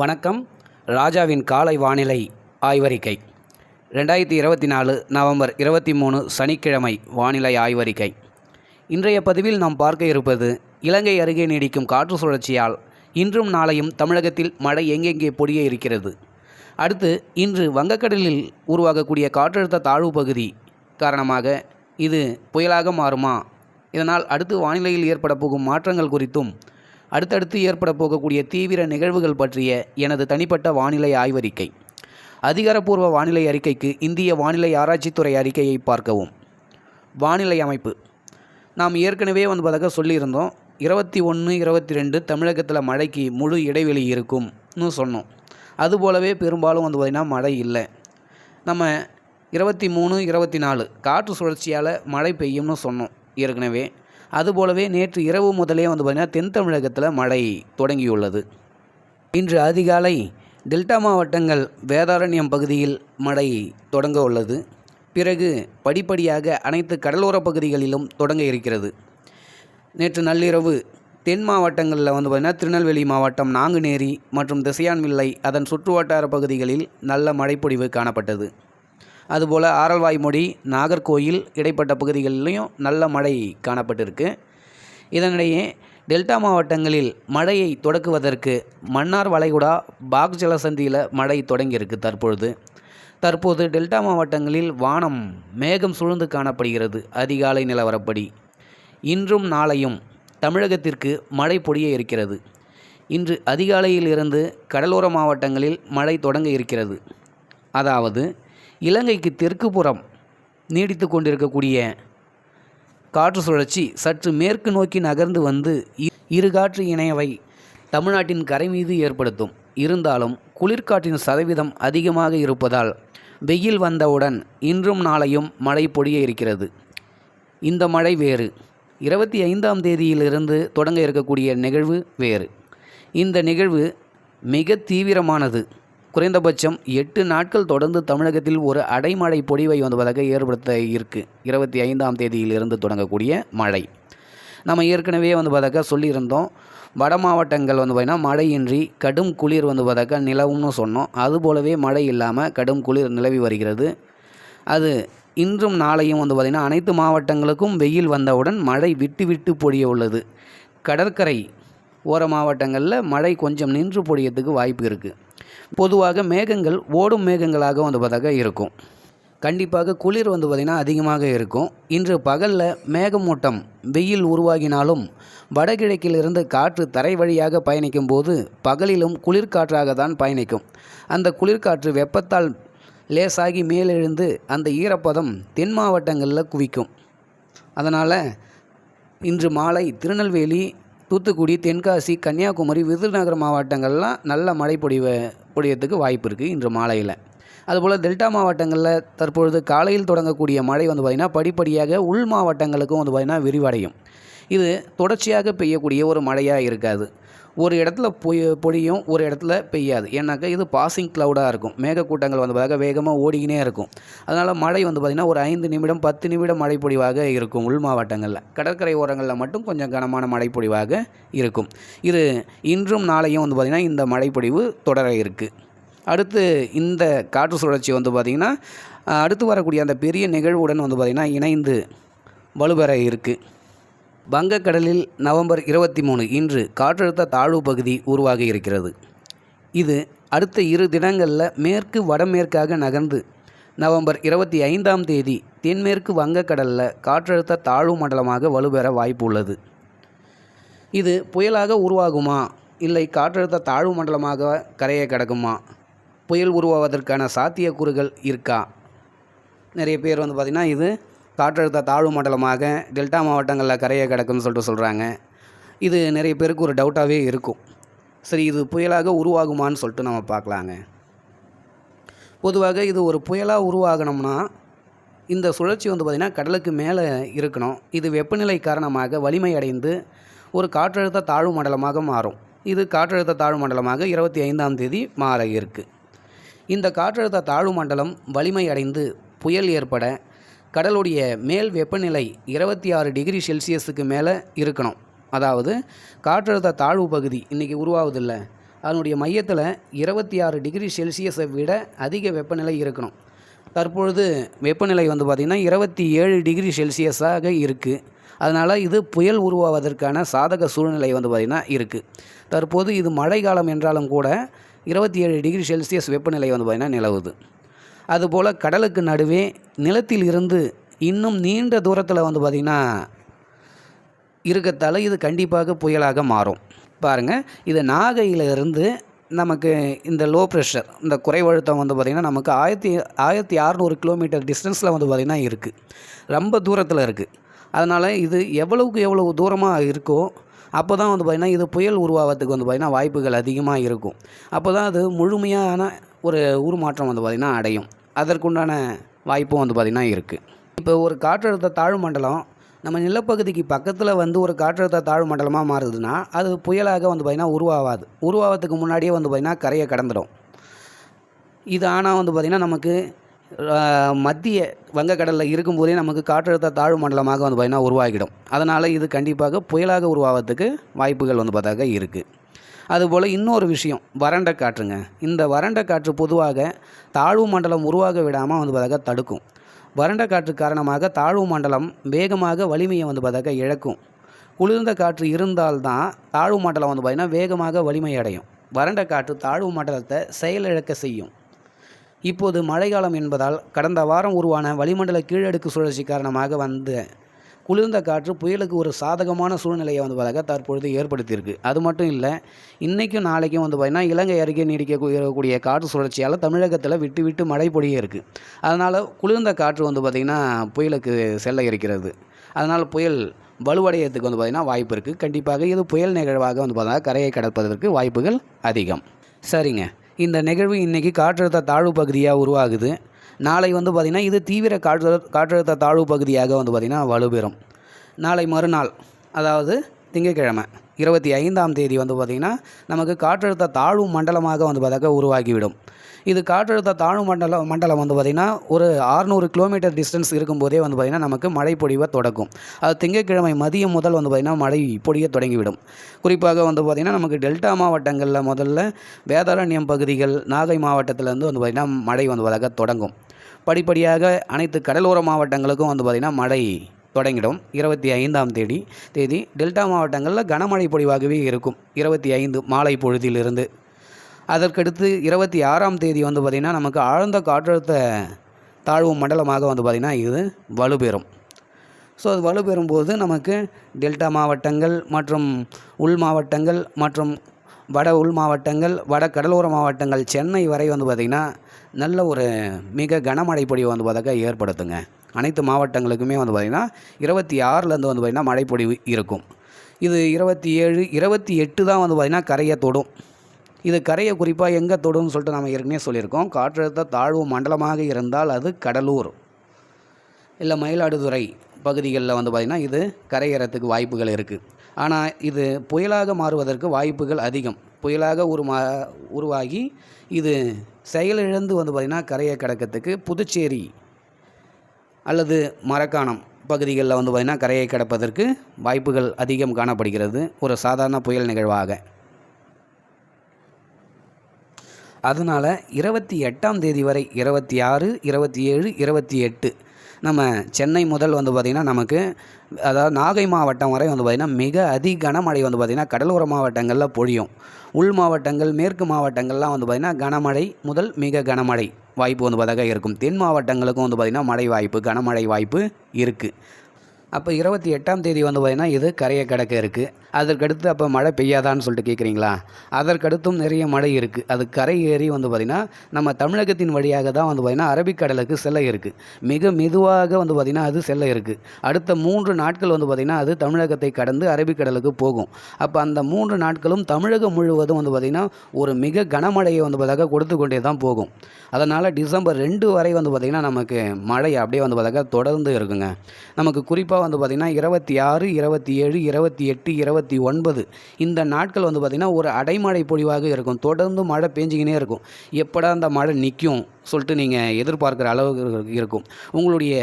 வணக்கம். ராஜாவின் காலை வானிலை ஆய்வறிக்கை. ரெண்டாயிரத்தி இருபத்தி நாலு நவம்பர் இருபத்தி மூணு சனிக்கிழமை வானிலை ஆய்வறிக்கை. இன்றைய பதிவில் நாம் பார்க்க இருப்பது இலங்கை அருகே நீடிக்கும் காற்று சுழற்சியால் இன்றும் நாளையும் தமிழகத்தில் மழை எங்கெங்கே பொடிய இருக்கிறது. அடுத்து இன்று வங்கக்கடலில் உருவாகக்கூடிய காற்றழுத்த தாழ்வு பகுதி காரணமாக இது புயலாக மாறுமா? இதனால் அடுத்து வானிலையில் ஏற்பட போகும் மாற்றங்கள் குறித்தும் அடுத்தடுத்து ஏற்பட போகக்கூடிய தீவிர நிகழ்வுகள் பற்றிய எனது தனிப்பட்ட வானிலை ஆய்வறிக்கை. அதிகாரப்பூர்வ வானிலை அறிக்கைக்கு இந்திய வானிலை ஆராய்ச்சித்துறை அறிக்கையை பார்க்கவும். வானிலை அமைப்பு. நாம் ஏற்கனவே வந்து பார்த்தாக்க சொல்லியிருந்தோம். இருபத்தி ஒன்று இருபத்தி ரெண்டு தமிழகத்தில் மழைக்கு முழு இடைவெளி இருக்கும்னு சொன்னோம். அதுபோலவே பெரும்பாலும் வந்து பார்த்திங்கன்னா மழை இல்லை. நம்ம இருபத்தி மூணு இருபத்தி நாலு காற்று சுழற்சியால் மழை பெய்யும்னு சொன்னோம் ஏற்கனவே. அதுபோலவே நேற்று இரவு முதலே வந்து பார்த்திங்கன்னா தென் தமிழகத்தில் மழை தொடங்கியுள்ளது. இன்று அதிகாலை டெல்டா மாவட்டங்கள் வேதாரண்யம் பகுதியில் மழை தொடங்க உள்ளது. பிறகு படிப்படியாக அனைத்து கடலோர பகுதிகளிலும் தொடங்க இருக்கிறது. நேற்று நள்ளிரவு தென் மாவட்டங்களில் வந்து பார்த்திங்கன்னா திருநெல்வேலி மாவட்டம் நாங்குநேரி மற்றும் திசையான்வில்லை அதன் சுற்றுவட்டார பகுதிகளில் நல்ல மழைப்பொழிவு காணப்பட்டது. அதுபோல் ஆரல்வாய்மொழி நாகர்கோயில் இடைப்பட்ட பகுதிகளிலையும் நல்ல மழை காணப்பட்டிருக்கு. இதனிடையே டெல்டா மாவட்டங்களில் மழையை தொடக்குவதற்கு மன்னார் வளைகுடா பாக் ஜலசந்தியில் மழை தொடங்கியிருக்கு தற்பொழுது. தற்போது டெல்டா மாவட்டங்களில் வானம் மேகம் சூழ்ந்து காணப்படுகிறது அதிகாலை நிலவரப்படி. இன்றும் நாளையும் தமிழகத்திற்கு மழை பொழிய இருக்கிறது. இன்று அதிகாலையில் இருந்து கடலோர மாவட்டங்களில் மழை தொடங்க இருக்கிறது. அதாவது இலங்கைக்கு தெற்கு புறம் நீடித்து கொண்டிருக்கக்கூடிய காற்று சுழற்சி சற்று மேற்கு நோக்கி நகர்ந்து வந்து இரு காற்று இணையவை தமிழ்நாட்டின் கரை மீது ஏற்படுத்தும். இருந்தாலும் குளிர்காற்றின் சதவீதம் அதிகமாக இருப்பதால் வெயில் வந்தவுடன் இன்றும் நாளையும் மழை பொழிய இருக்கிறது. இந்த மழை வேறு. இருபத்தி ஐந்தாம் தேதியிலிருந்து தொடங்க இருக்கக்கூடிய நிகழ்வு வேறு. இந்த நிகழ்வு மிக தீவிரமானது. குறைந்தபட்சம் எட்டு நாட்கள் தொடர்ந்து தமிழகத்தில் ஒரு அடைமழை பொடிவை வந்து ஏற்படுத்த இருக்கு. இருபத்தி ஐந்தாம் தேதியிலிருந்து தொடங்கக்கூடிய மழை. நம்ம ஏற்கனவே வந்து பார்த்தாக்கா சொல்லியிருந்தோம். வட மாவட்டங்கள் வந்து பார்த்திங்கன்னா மழையின்றி கடும் குளிர் வந்து பார்த்தாக்கா நிலவும்னு சொன்னோம். அதுபோலவே மழை இல்லாமல் கடும் குளிர் நிலவி வருகிறது. அது இன்றும் நாளையும் வந்து பார்த்திங்கன்னா அனைத்து மாவட்டங்களுக்கும் வெயில் வந்தவுடன் மழை விட்டு விட்டு பொழிய உள்ளது. கடற்கரை ஓர மாவட்டங்களில் மழை கொஞ்சம் நின்று பொழியத்துக்கு வாய்ப்பு இருக்குது பொதுவாக மேகங்கள் ஓடும் மேகங்களாக வந்து பார்த்தாக்கா இருக்கும். கண்டிப்பாக குளிர் வந்து பார்த்திங்கன்னா அதிகமாக இருக்கும். இன்று பகலில் மேகமூட்டம் வெயில் உருவாகினாலும் வடகிழக்கிலிருந்து காற்று தரை வழியாக பயணிக்கும் போது பகலிலும் குளிர்காற்றாக தான் பயணிக்கும். அந்த குளிர்காற்று வெப்பத்தால் லேசாகி மேலெழுந்து அந்த ஈரப்பதம் தென் மாவட்டங்களில் குவிக்கும். அதனால் இன்று மாலை திருநெல்வேலி தூத்துக்குடி தென்காசி கன்னியாகுமரி விருதுநகர் மாவட்டங்கள்லாம் நல்ல மழை பொழிவ பொழியத்துக்கு வாய்ப்பு இருக்குது இன்று மாலையில். அதுபோல் டெல்டா மாவட்டங்களில் தற்பொழுது காலையில் தொடங்கக்கூடிய மழை வந்து பார்த்திங்கன்னா படிப்படியாக உள் மாவட்டங்களுக்கும் வந்து பார்த்திங்கன்னா விரிவடையும். இது தொடர்ச்சியாக பெய்யக்கூடிய ஒரு மழையாக இருக்காது. ஒரு இடத்துல பொய் பொழியும் ஒரு இடத்துல பெய்யாது. ஏன்னாக்கா இது பாசிங் க்ளவுடாக இருக்கும். மேகக்கூட்டங்கள் வந்து பார்த்தாக்க வேகமாக ஓடிக்கினே இருக்கும். அதனால் மழை வந்து பார்த்திங்கன்னா ஒரு ஐந்து நிமிடம் பத்து நிமிடம் மழை பொழிவாக இருக்கும் உள் மாவட்டங்களில். கடற்கரை ஓரங்களில் மட்டும் கொஞ்சம் கனமான மழை பொழிவாக இருக்கும். இது இன்றும் நாளையும் வந்து பார்த்திங்கன்னா இந்த மழைப்பொழிவு தொடர இருக்குது அடுத்து இந்த காற்று சுழற்சி வந்து பார்த்திங்கன்னா அடுத்து வரக்கூடிய அந்த பெரிய நிகழ்வுடன் வந்து பார்த்திங்கன்னா இணைந்து வலுப்பெற இருக்குது வங்கக்கடலில் நவம்பர் இருபத்தி மூணு இன்று காற்றழுத்த தாழ்வு பகுதி உருவாகி இருக்கிறது இது அடுத்த இரு தினங்களில் மேற்கு வடமேற்காக நகர்ந்து நவம்பர் இருபத்தி ஐந்தாம் தேதி தென்மேற்கு வங்கக்கடலில் காற்றழுத்த தாழ்வு மண்டலமாக வலுப்பெற வாய்ப்பு உள்ளது இது புயலாக உருவாகுமா? இல்லை காற்றழுத்த தாழ்வு மண்டலமாக கரையை கிடக்குமா? புயல் உருவாவதற்கான சாத்தியக்கூறுகள் இருக்கா? நிறைய பேர் வந்து பார்த்திங்கன்னா இது காற்றழுத்த தாழ்வு மண்டலமாக டெல்டா மாவட்டங்களில் கரையை கிடக்குன்னு சொல்லிட்டு சொல்கிறாங்க. இது நிறைய பேருக்கு ஒரு டவுட்டாகவே இருக்கும். சரி இது புயலாக உருவாகுமான்னு சொல்லிட்டு நம்ம பார்க்கலாங்க. பொதுவாக இது ஒரு புயலாக உருவாகணும்னா இந்த சுழற்சி வந்து பார்த்திங்கன்னா கடலுக்கு மேலே இருக்கணும். இது வெப்பநிலை காரணமாக வலிமை அடைந்து ஒரு காற்றழுத்த தாழ்வு மண்டலமாக மாறும். இது காற்றழுத்த தாழ்வு மண்டலமாக இருபத்தி ஐந்தாம் தேதி மாற இருக்குது இந்த காற்றழுத்த தாழ்வு மண்டலம் வலிமை அடைந்து புயல் ஏற்பட கடலுடைய மேல் வெப்பநிலை இருபத்தி ஆறு டிகிரி செல்சியஸுக்கு மேலே இருக்கணும். அதாவது காற்றழுத்த தாழ்வு பகுதி இன்றைக்கி உருவாவதில்லை. அதனுடைய மையத்தில் இருபத்தி ஆறு டிகிரி செல்சியஸை விட அதிக வெப்பநிலை இருக்கணும். தற்பொழுது வெப்பநிலை வந்து பார்த்திங்கன்னா இருபத்தி ஏழு டிகிரி செல்சியஸாக இருக்குது அதனால் இது புயல் உருவாவதற்கான சாதக சூழ்நிலை வந்து பார்த்திங்கன்னா இருக்குது தற்போது இது மழை காலம் என்றாலும் கூட இருபத்தி ஏழு டிகிரி செல்சியஸ் வெப்பநிலை வந்து பார்த்திங்கன்னா நிலவுது. அதுபோல் கடலுக்கு நடுவே நிலத்தில் இருந்து இன்னும் நீண்ட தூரத்தில் வந்து பார்த்திங்கன்னா இருக்கத்தால் இது கண்டிப்பாக புயலாக மாறும். பாருங்கள் இது நாகையிலிருந்து நமக்கு இந்த லோ ப்ரெஷர் இந்த குறைவழுத்தம் வந்து பார்த்திங்கன்னா நமக்கு ஆயிரத்தி ஆயிரத்தி அறநூறு கிலோமீட்டர் டிஸ்டன்ஸில் வந்து பார்த்திங்கன்னா இருக்குது ரொம்ப தூரத்தில் இருக்குது அதனால் இது எவ்வளவுக்கு எவ்வளவு தூரமாக இருக்கோ அப்போ தான் வந்து பார்த்திங்கன்னா இது புயல் உருவாகிறதுக்கு வந்து பார்த்திங்கன்னா வாய்ப்புகள் அதிகமாக இருக்கும். அப்போ தான் அது முழுமையான ஒரு உருமாற்றம் வந்து பார்த்திங்கன்னா அடையும். அதற்குண்டான வாய்ப்பும் வந்து பார்த்திங்கன்னா இருக்குது இப்போ ஒரு காற்றழுத்த தாழ்வு மண்டலம் நம்ம நிலப்பகுதிக்கு பக்கத்தில் வந்து ஒரு காற்றழுத்த தாழ்வு மண்டலமாக மாறுதுன்னா அது புயலாக வந்து பார்த்திங்கன்னா உருவாகாது உருவாகிறதுக்கு முன்னாடியே வந்து பார்த்திங்கன்னா கரையை கடந்துடும். இது ஆனால் வந்து பார்த்திங்கன்னா நமக்கு மத்திய வங்கக்கடலில் இருக்கும்போதே நமக்கு காற்றழுத்த தாழ்வு மண்டலமாக வந்து பார்த்திங்கன்னா உருவாகிடும். அதனால் இது கண்டிப்பாக புயலாக உருவாகிறதுக்கு வாய்ப்புகள் வந்து பார்த்தாக்க இருக்குது அதுபோல் இன்னொரு விஷயம் வறண்ட காற்றுங்க. இந்த வறண்ட காற்று பொதுவாக தாழ்வு மண்டலம் உருவாக விடாமல் வந்து பார்த்தாக்க தடுக்கும். வறண்ட காற்று காரணமாக தாழ்வு மண்டலம் வேகமாக வலிமையை வந்து பார்த்தாக்க இழக்கும். குளிர்ந்த காற்று இருந்தால்தான் தாழ்வு மண்டலம் வந்து பார்த்திங்கன்னா வேகமாக வலிமை அடையும். வறண்ட காற்று தாழ்வு மண்டலத்தை செயலிழக்க செய்யும். இப்போது மழைக்காலம் என்பதால் கடந்த வாரம் உருவான வளிமண்டல கீழடுக்கு சுழற்சி காரணமாக வந்த குளிர்ந்த காற்று புயலுக்கு ஒரு சாதகமான சூழ்நிலையை வந்து பார்த்தாக்க தற்பொழுது ஏற்படுத்தியிருக்கு. அது மட்டும் இல்லை இன்றைக்கும் நாளைக்கும் வந்து பார்த்திங்கன்னா இலங்கை அருகே நீடிக்கக்கூடிய காற்று சுழற்சியால் தமிழகத்தில் விட்டு விட்டு மழை பொழிய இருக்குது அதனால் குளிர்ந்த காற்று வந்து பார்த்திங்கன்னா புயலுக்கு செல்ல இருக்கிறது அதனால் புயல் வலுவடையத்துக்கு வந்து பார்த்திங்கன்னா வாய்ப்பு இருக்குது கண்டிப்பாக இது புயல் நிகழ்வாக வந்து பார்த்தீங்கன்னா கரையை கடப்பதற்கு வாய்ப்புகள் அதிகம். சரிங்க. இந்த நிகழ்வு இன்றைக்கி காற்றழுத்த தாழ்வு பகுதியாக உருவாகுது. நாளை வந்து பார்த்திங்கன்னா இது தீவிர காற்று காற்றழுத்த தாழ்வு பகுதியாக வந்து பார்த்திங்கன்னா வலுப்பெறும். நாளை மறுநாள் அதாவது திங்கட்கிழமை இருபத்தி ஐந்தாம் தேதி வந்து பார்த்திங்கன்னா நமக்கு காற்றழுத்த தாழ்வு மண்டலமாக வந்து பார்த்தாக்க உருவாகிவிடும். இது காற்றழுத்த தாழ்வு மண்டலம் மண்டலம் வந்து பார்த்திங்கன்னா ஒரு 600 கிலோமீட்டர் டிஸ்டன்ஸ் இருக்கும்போதே வந்து பார்த்திங்கன்னா நமக்கு மழை பொழிவை தொடக்கும். அது திங்கட்கிழமை மதியம் முதல் வந்து பார்த்திங்கன்னா மழை பொழிய தொடங்கிவிடும். குறிப்பாக வந்து பார்த்திங்கன்னா நமக்கு டெல்டா மாவட்டங்களில் முதல்ல வேதாரண்யம் பகுதிகள் நாகை மாவட்டத்திலேருந்து வந்து பார்த்திங்கன்னா மழை வந்து பார்த்தாக்க தொடங்கும். படிப்படியாக அனைத்து கடலோர மாவட்டங்களுக்கும் வந்து பார்த்திங்கன்னா மழை தொடங்கிடும். இருபத்தி ஐந்தாம் தேதி தேதி டெல்டா மாவட்டங்களில் கனமழை பொழிவாகவே இருக்கும். இருபத்தி ஐந்து மாலை பொழுதிலிருந்து. அதற்கடுத்து இருபத்தி ஆறாம் தேதி வந்து பார்த்திங்கன்னா நமக்கு ஆழ்ந்த காற்றழுத்த தாழ்வு மண்டலமாக வந்து பார்த்திங்கன்னா இது வலுப்பெறும். ஸோ அது வலுப்பெறும்போது நமக்கு டெல்டா மாவட்டங்கள் மற்றும் உள் மாவட்டங்கள் மற்றும் வட உள் மாவட்டங்கள் வட கடலோர மாவட்டங்கள் சென்னை வரை வந்து பார்த்திங்கன்னா நல்ல ஒரு மிக கனமழை பொழிவு வந்து பார்த்தாக்கா ஏற்படுத்துங்க. அனைத்து மாவட்டங்களுக்குமே வந்து பார்த்திங்கன்னா இருபத்தி ஆறுலேருந்து வந்து பார்த்திங்கன்னா மழைப்பொழிவு இருக்கும். இது இருபத்தி ஏழு இருபத்தி எட்டு தான் வந்து பார்த்திங்கன்னா கரையை தொடும். இது கரையை குறிப்பாக எங்கே தொடும்னு சொல்லிட்டு நம்ம ஏற்கனவே சொல்லியிருக்கோம். காற்றழுத்த தாழ்வு மண்டலமாக இருந்தால் அது கடலூர். இல்லை மயிலாடுதுறை பகுதிகளில் வந்து பார்த்திங்கன்னா இது கரையேறத்துக்கு வாய்ப்புகள் இருக்குது ஆனால் இது புயலாக மாறுவதற்கு வாய்ப்புகள் அதிகம். புயலாக உருமா உருவாகி இது செயலிழந்து வந்து பார்த்திங்கன்னா கரையை கடக்கிறதுக்கு புதுச்சேரி அல்லது மரக்காணம் பகுதிகளில் வந்து பார்த்திங்கன்னா கரையை கடப்பதற்கு வாய்ப்புகள் அதிகம் காணப்படுகிறது. ஒரு சாதாரண புயல் நிகழ்வாக. அதனால் இருபத்தி எட்டாம் தேதி வரை இருபத்தி ஆறு இருபத்தி ஏழு இருபத்தி எட்டு நம்ம சென்னை முதல் வந்து பார்த்திங்கன்னா நமக்கு அதாவது நாகை மாவட்டம் வரை வந்து பார்த்திங்கன்னா மிக அதி கனமழை வந்து பார்த்திங்கன்னா கடலோர மாவட்டங்களில் பொழியும். உள் மாவட்டங்கள் மேற்கு மாவட்டங்கள்லாம் வந்து பார்த்திங்கன்னா கனமழை முதல் மிக கனமழை வாய்ப்பு வந்து பார்த்தாக்கா இருக்கும். தென் மாவட்டங்களுக்கும் வந்து பார்த்திங்கன்னா மழை வாய்ப்பு கனமழை வாய்ப்பு இருக்குது அப்போ இருபத்தி எட்டாம் தேதி வந்து பார்த்திங்கன்னா இது கரையை கடக்க இருக்குது அதற்கடுத்து அப்போ மழை பெய்யாதான்னு சொல்லிட்டு கேட்குறீங்களா அதற்கடுத்தும் நிறைய மழை இருக்குது அது கரை ஏறி வந்து பார்த்திங்கன்னா நம்ம தமிழகத்தின் வழியாக தான் வந்து பார்த்திங்கன்னா அரபிக்கடலுக்கு செல்ல இருக்குது மிக மெதுவாக வந்து பார்த்திங்கன்னா அது செல்ல இருக்குது அடுத்த மூன்று நாட்கள் வந்து பார்த்திங்கன்னா அது தமிழகத்தை கடந்து அரபிக்கடலுக்கு போகும். அப்போ அந்த மூன்று நாட்களும் தமிழகம் முழுவதும் வந்து பார்த்திங்கன்னா ஒரு மிக கனமழையை வந்து பார்த்தாக்க கொடுத்து கொண்டே தான் போகும். அதனால் டிசம்பர் ரெண்டு வரை வந்து பார்த்திங்கன்னா நமக்கு மழை அப்படியே வந்து பார்த்தாக்கா தொடர்ந்து இருக்குங்க. நமக்கு குறிப்பாக வந்து பார்த்திங்கன்னா இருபத்தி ஆறு இருபத்தி ஏழு இருபத்தி எட்டு இருபத்தி ஒன்பது. இந்த நாட்கள் வந்து பார்த்திங்கன்னா ஒரு அடைமழை பொழிவாக இருக்கும். தொடர்ந்து மழை பெஞ்சிக்கினே இருக்கும். எப்படா அந்த மழை நிற்கும் சொல்லிட்டு நீங்கள் எதிர்பார்க்குற அளவுக்கு இருக்கும். உங்களுடைய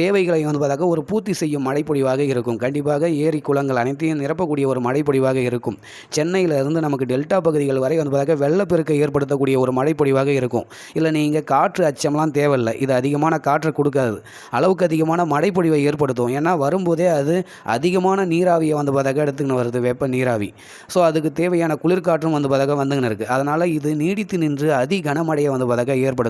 தேவைகளை வந்து பார்த்தாக்க ஒரு பூர்த்தி செய்யும் மழைப்பொழிவாக இருக்கும். கண்டிப்பாக ஏரி குளங்கள் அனைத்தையும் நிரப்பக்கூடிய ஒரு மழைப்பொழிவாக இருக்கும். சென்னையிலிருந்து நமக்கு டெல்டா பகுதிகள் வரை வந்து பார்த்தாக்க வெள்ளப்பெருக்கை ஏற்படுத்தக்கூடிய ஒரு மழைப்பொழிவாக இருக்கும். இல்லை நீங்கள் காற்று அச்சம்லாம் தேவையில்லை. இது அதிகமான காற்றை கொடுக்காது. அளவுக்கு அதிகமான மழைப்பொழிவை ஏற்படுத்தும். ஏன்னா வரும்போதே அது அதிகமான நீராவியை வந்து பார்த்தாக்க எடுத்துக்கின்னு வருது வெப்ப நீராவி. ஸோ அதுக்கு தேவையான குளிர்காற்றும் வந்து பார்த்தாக்க வந்துங்கன்னு இருக்குது அதனால் இது நீடித்து நின்று அதி கனமழையை வந்து பார்த்தாக்க ஏற்படுத்தும்.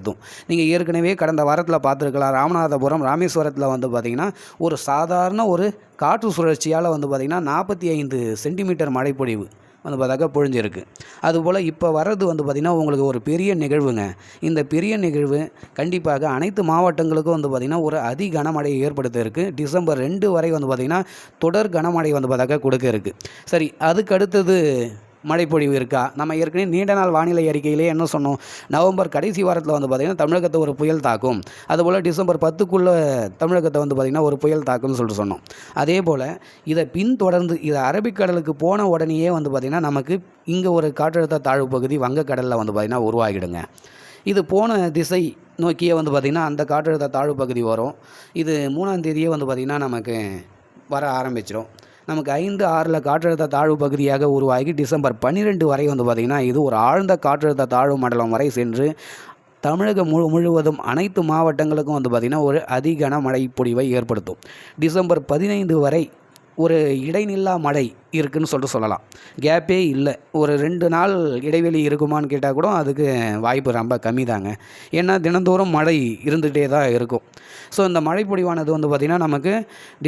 நீங்கள் ஏற்கனவே கடந்த வாரத்தில் பார்த்துருக்கலாம் ராமநாதபுரம் ராமேஸ்வரத்தில் வந்து பார்த்திங்கன்னா ஒரு சாதாரண ஒரு காற்று சுழற்சியால் வந்து பார்த்திங்கன்னா நாற்பத்தி ஐந்து சென்டிமீட்டர் மழைப்பொழிவு வந்து பார்த்தாக்கா பொழிஞ்சிருக்கு. அதுபோல் இப்போ வர்றது வந்து பார்த்திங்கன்னா உங்களுக்கு ஒரு பெரிய நிகழ்வுங்க. இந்த பெரிய நிகழ்வு கண்டிப்பாக அனைத்து மாவட்டங்களுக்கும் வந்து பார்த்திங்கன்னா ஒரு அதி கனமழையை ஏற்படுத்த இருக்குது டிசம்பர் ரெண்டு வரை வந்து பார்த்திங்கன்னா தொடர் கனமழை வந்து பார்த்தாக்கா கொடுக்க இருக்குது சரி அதுக்கு அடுத்தது மழைப்பொழிவு இருக்கா? நம்ம ஏற்கனவே நீண்ட நாள் வானிலை அறிக்கையிலே என்ன சொன்னோம்? நவம்பர் கடைசி வாரத்தில் வந்து பார்த்திங்கன்னா தமிழகத்தை ஒரு புயல் தாக்கும். அதுபோல் டிசம்பர் பத்துக்குள்ளே தமிழகத்தை வந்து பார்த்திங்கன்னா ஒரு புயல் தாக்கும்னு சொல்லிட்டு சொன்னோம். அதே போல் இதை பின்தொடர்ந்து இதை அரபிக்கடலுக்கு போன உடனேயே வந்து பார்த்திங்கன்னா நமக்கு இங்கே ஒரு காற்றழுத்த தாழ்வு பகுதி வங்கக்கடலில் வந்து பார்த்திங்கன்னா உருவாகிடுங்க. இது போன திசை நோக்கியே வந்து பார்த்திங்கன்னா அந்த காற்றழுத்த தாழ்வு பகுதி வரும். இது மூணாம் தேதியே வந்து பார்த்திங்கன்னா நமக்கு வர ஆரம்பிச்சிடும் நமக்கு ஐந்து ஆறில் காற்றழுத்த தாழ்வு பகுதியாக உருவாகி டிசம்பர் பன்னிரெண்டு வரை வந்து பார்த்திங்கன்னா இது ஒரு ஆழ்ந்த காற்றழுத்த தாழ்வு மண்டலம் வரை சென்று தமிழகம் முழு முழுவதும் அனைத்து மாவட்டங்களுக்கும் வந்து பார்த்திங்கன்னா ஒரு அதிகன மழை பொழிவை ஏற்படுத்தும். டிசம்பர் பதினைந்து வரை ஒரு இடைநில்லா மழை இருக்குன்னு சொல்லிட்டு சொல்லலாம். கேப்பே இல்லை. ஒரு ரெண்டு நாள் இடைவெளி இருக்குமான்னு கேட்டால் கூட அதுக்கு வாய்ப்பு ரொம்ப கம்மி தாங்க ஏன்னா தினந்தோறும் மழை இருந்துகிட்டே தான் இருக்கும். ஸோ இந்த மழை வந்து பார்த்திங்கன்னா நமக்கு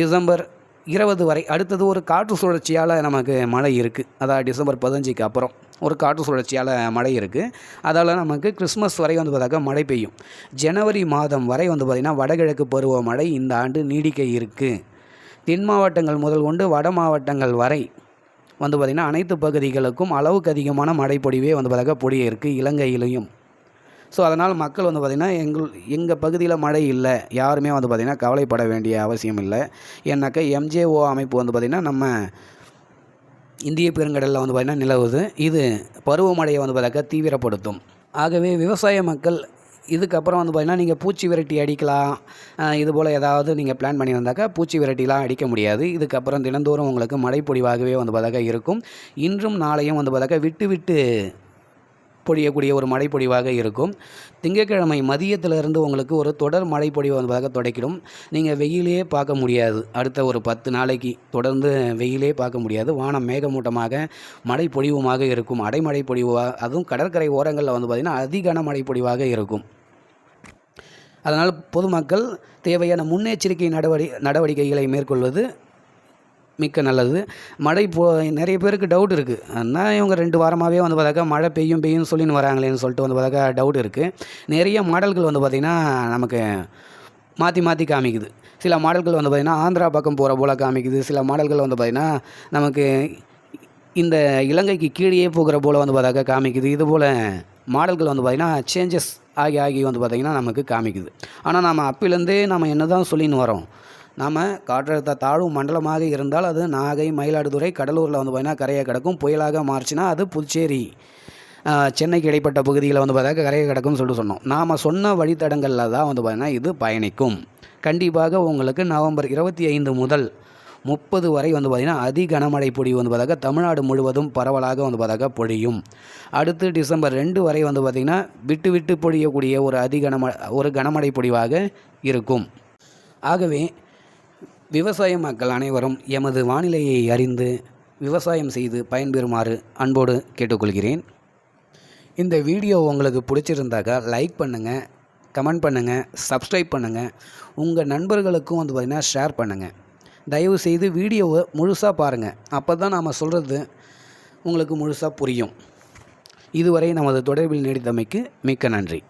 டிசம்பர் இருபது வரை. அடுத்தது ஒரு காற்று சுழற்சியால் நமக்கு மழை இருக்குது அதாவது டிசம்பர் பதினஞ்சுக்கு அப்புறம் ஒரு காற்று சுழற்சியால் மழை இருக்குது அதால் நமக்கு கிறிஸ்மஸ் வரை வந்து பார்த்தாக்கா மழை பெய்யும். ஜனவரி மாதம் வரை வந்து பார்த்திங்கன்னா வடகிழக்கு பருவமழை இந்த ஆண்டு நீடிக்க இருக்குது தென் மாவட்டங்கள் முதல் கொண்டு வட மாவட்டங்கள் வரை வந்து பார்த்திங்கன்னா அனைத்து பகுதிகளுக்கும் அளவுக்கு அதிகமான மழைப்பொடிவே வந்து பார்த்தாக்கா பொழிய இருக்குது இலங்கையிலையும் ஸோ அதனால் மக்கள் வந்து பார்த்திங்கன்னா எங்கள் எங்கள் பகுதியில் மழை இல்லை. யாருமே வந்து பார்த்திங்கன்னா கவலைப்பட வேண்டிய அவசியம் இல்லை. ஏன்னாக்கா எம்ஜேஓ அமைப்பு வந்து பார்த்திங்கன்னா நம்ம இந்திய பெருங்கடலில் வந்து பார்த்திங்கன்னா நிலவுது. இது பருவமழையை வந்து பார்த்தாக்கா தீவிரப்படுத்தும். ஆகவே விவசாய மக்கள் இதுக்கப்புறம் வந்து பார்த்திங்கன்னா நீங்கள் பூச்சி விரட்டி அடிக்கலாம். இது போல் ஏதாவது நீங்கள் பிளான் பண்ணி வந்தாக்கா பூச்சி விரட்டிலாம் அடிக்க முடியாது. இதுக்கப்புறம் தினந்தோறும் உங்களுக்கு மழைப்பொழிவாகவே வந்து பார்த்தாக்கா இருக்கும். இன்றும் நாளையும் வந்து பார்த்தாக்கா விட்டு விட்டு பொழியக்கூடிய ஒரு மழைப்பொழிவாக இருக்கும். திங்கட்கிழமை மதியத்திலிருந்து உங்களுக்கு ஒரு தொடர் மழைப்பொழிவு வந்ததாக தொடக்கிடும். நீங்கள் வெயிலே பார்க்க முடியாது. அடுத்த ஒரு பத்து நாளைக்கு தொடர்ந்து வெயிலே பார்க்க முடியாது. வானம் மேகமூட்டமாக மழை பொழிவுமாக இருக்கும். அடைமழை பொழிவாக அதுவும் கடற்கரை ஓரங்களில் வந்து பார்த்திங்கன்னா அதிகன மழை பொழிவாக இருக்கும். அதனால் பொதுமக்கள் தேவையான முன்னெச்சரிக்கை நடவடி நடவடிக்கைகளை மேற்கொள்வது மிக்க நல்லது. மழை போ நிறைய பேருக்கு டவுட் இருக்குது ஆனால் இவங்க ரெண்டு வாரமாகவே வந்து பார்த்தாக்கா மழை பெய்யும் பெய்யும் சொல்லின்னு வராங்களேன்னு சொல்லிட்டு வந்து பார்த்தாக்கா டவுட் இருக்குது நிறைய மாடல்கள் வந்து பார்த்திங்கன்னா நமக்கு மாற்றி மாற்றி காமிக்குது. சில மாடல்கள் வந்து பார்த்திங்கன்னா ஆந்திரா பக்கம் போகிற போல் காமிக்குது. சில மாடல்கள் வந்து பார்த்திங்கன்னா நமக்கு இந்த இலங்கைக்கு கீழே போகிற போல் வந்து பார்த்தாக்கா காமிக்குது. இது போல் மாடல்கள் வந்து பார்த்திங்கன்னா சேஞ்சஸ் ஆகி ஆகி வந்து பார்த்திங்கன்னா நமக்கு காமிக்குது. ஆனால் நம்ம அப்பிலேருந்தே நம்ம என்ன தான் சொல்லின்னு வரோம் நாம் காற்றழுத்த தாழ்வு மண்டலமாக இருந்தால் அது நாகை மயிலாடுதுறை கடலூரில் வந்து பார்த்திங்கன்னா கரையை கிடக்கும் புயலாக மாறுச்சுன்னா அது புதுச்சேரி. சென்னைக்கு இடைப்பட்ட பகுதியில் வந்து பார்த்தாக்க கரையை கிடக்கும்னு சொல்லிட்டு சொன்னோம். நாம் சொன்ன வழித்தடங்களில் தான் வந்து பார்த்திங்கன்னா இது பயணிக்கும். கண்டிப்பாக உங்களுக்கு நவம்பர் இருபத்தி ஐந்து முதல் முப்பது வரை வந்து பார்த்திங்கன்னா அதி கனமழை பொழிவு வந்து பார்த்தாக்க தமிழ்நாடு முழுவதும் பரவலாக வந்து பார்த்தாக்க பொழியும். அடுத்து டிசம்பர் ரெண்டு வரை வந்து பார்த்திங்கன்னா விட்டு விட்டு பொழியக்கூடிய ஒரு அதி கனம ஒரு கனமழை பொழிவாக இருக்கும். ஆகவே விவசாய மக்கள் அனைவரும் எமது வானிலையை அறிந்து விவசாயம் செய்து பயன்பெறுமாறு அன்போடு கேட்டுக்கொள்கிறேன். இந்த வீடியோ உங்களுக்கு பிடிச்சிருந்தாக்கா லைக் பண்ணுங்கள் கமெண்ட் பண்ணுங்கள் சப்ஸ்கிரைப் பண்ணுங்கள் உங்கள் நண்பர்களுக்கும் வந்து பார்த்திங்கன்னா ஷேர் பண்ணுங்கள் தயவு செய்து வீடியோவை முழுசாக பாருங்கள் அப்போ தான் நாம் சொல்கிறது உங்களுக்கு முழுசாக புரியும். இதுவரை நமது தொடர்பில் நீடித்தமைக்கு மிக்க நன்றி.